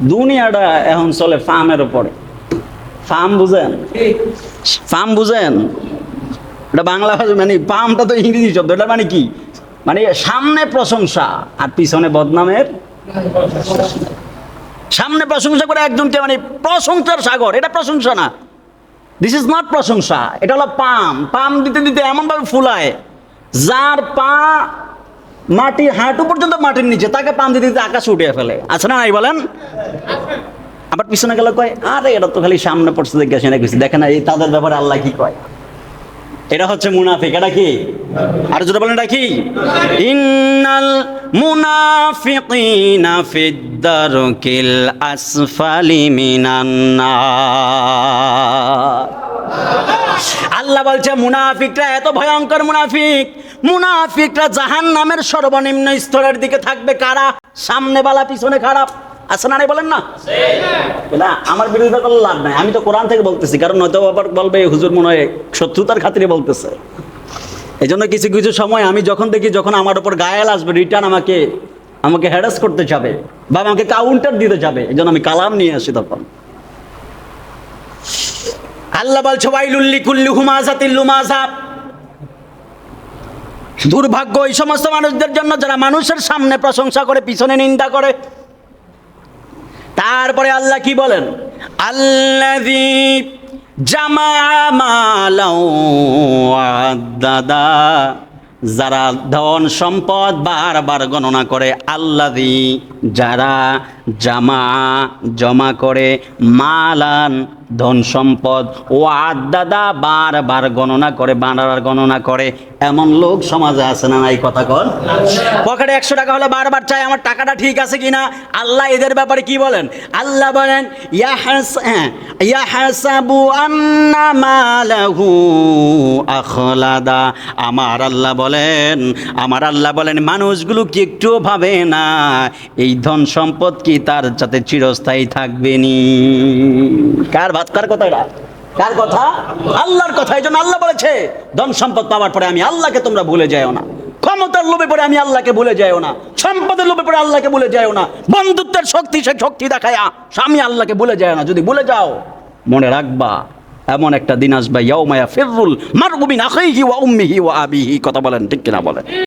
দুনিয়াটা এখন চলে ফার্মের উপরে। ফার্ম বুঝেন? ফার্ম বুঝেন? এটা বাংলা ভাষা মানে ফার্মটা তো ইংরেজি শব্দ, এটা মানে কি? মানে সামনে প্রশংসা আর পিছনে বদনামের সামনে প্রশংসা করে একজনকে মানে প্রশংসার সাগর, এটা প্রশংসা না। দিস ইজ নট প্রশংসা, এটা হলো পাম। পাম দিতে দিতে এমনভাবে ফুলায়, যার পা মাটির হাঁটু পর্যন্ত মাটির নিচে, তাকে পাম দিতে দিতে আকাশ উঠে ফেলে। আছে না নাই বলেন। আবার পিছনে গেলে কয়, আরে, এটা তো খালি সামনে পড়ছে দেখে না কিছু দেখে না, এই তাদের ব্যাপারে আল্লাহ কি কয়? এটা হচ্ছে মুনাফিক, এটা কি? আর যেটা বলেন, এটা কি? ইন্নাল মুনাফিকিনা ফিদ্দারকিল আসফালি মিনান নার। আল্লাহ বলছে মুনাফিকরা এত ভয়ঙ্কর মুনাফিক মুনাফিকরা জাহান নামের সর্বনিম্ন স্তরের দিকে থাকবে কারা? সামনে বালা, পিছনে খারাপ। আছে না বলেন না? আমার বিরোধিতা করলে লাভ নাই। আমি তো কোরআন থেকে বলতেছি, কারণ নয়তো আবার বলবে, হুজুর মনে হয় শত্রুতার খাতিরে বলতেছে। এই জন্য কিছু কিছু সময় আমি যখন দেখি, যখন আমার উপর গায়াল আসবে রিটার্ন আমাকে আমাকে হ্যারাস করতে যাবে, বা আমাকে কাউন্টার দিতে যাবে এই জন্য আমি কালাম নিয়ে আসি তখন। আল্লাহ বলছে ওয়াইলুল্লি কুল্লি হুমাজাতিল লুমাজা। দুর্ভাগ্য এই সমস্ত মানুষদের জন্য যারা মানুষের সামনে প্রশংসা করে, পিছনে নিন্দা করে। তারপরে আল্লাহ কি বলেন? আল্লাযী জামা দাদা যারা ধন সম্পদ বারবার গণনা করে আল্লাদি যারা জামা জমা করে মালান ধন সম্পদ ও আদাদা বারবার গণনা করে বারবার গণনা করে। এমন লোক সমাজে আছে না এই কথা কর পকেটে একশো টাকা হলে বারবার চাই আমার টাকাটা ঠিক আছে কিনা? আল্লাহ এদের ব্যাপারে কি বলেন? আল্লাহ বলেন হ্যাঁ, আখলাদা। আমার আল্লাহ বলেন আমার আল্লাহ বলেন মানুষগুলো কি একটু ভাবে না? এই ধন সম্পদ কি তার সাথে চিরস্থায়ী থাকবে নি কার ভাত? কার কথা এটা? কার কথা? আল্লাহর কথা, এই জন্য আল্লাহ বলেছে, ধন সম্পদ পাওয়ার পরে আমি আল্লাহকে তোমরা ভুলে যাও না। ক্ষমতার লোভে পরে আমি আল্লাহকে ভুলে যাও না। সম্পদের লোভে পরে আল্লাহকে ভুলে যাও না। বন্ধুত্বের শক্তি, সে শক্তি দেখায় স্বামী আল্লাহকে ভুলে যাও না। যদি ভুলে যাও, মনে রাখবা, এমন একটা দিন আসবে ইয়াউমায়া ফিররুল মারগুবিন আখিহি ওয়া উম্মিহি ওয়া আবিহি। কথা বলেন, ঠিক কিনা বলেন?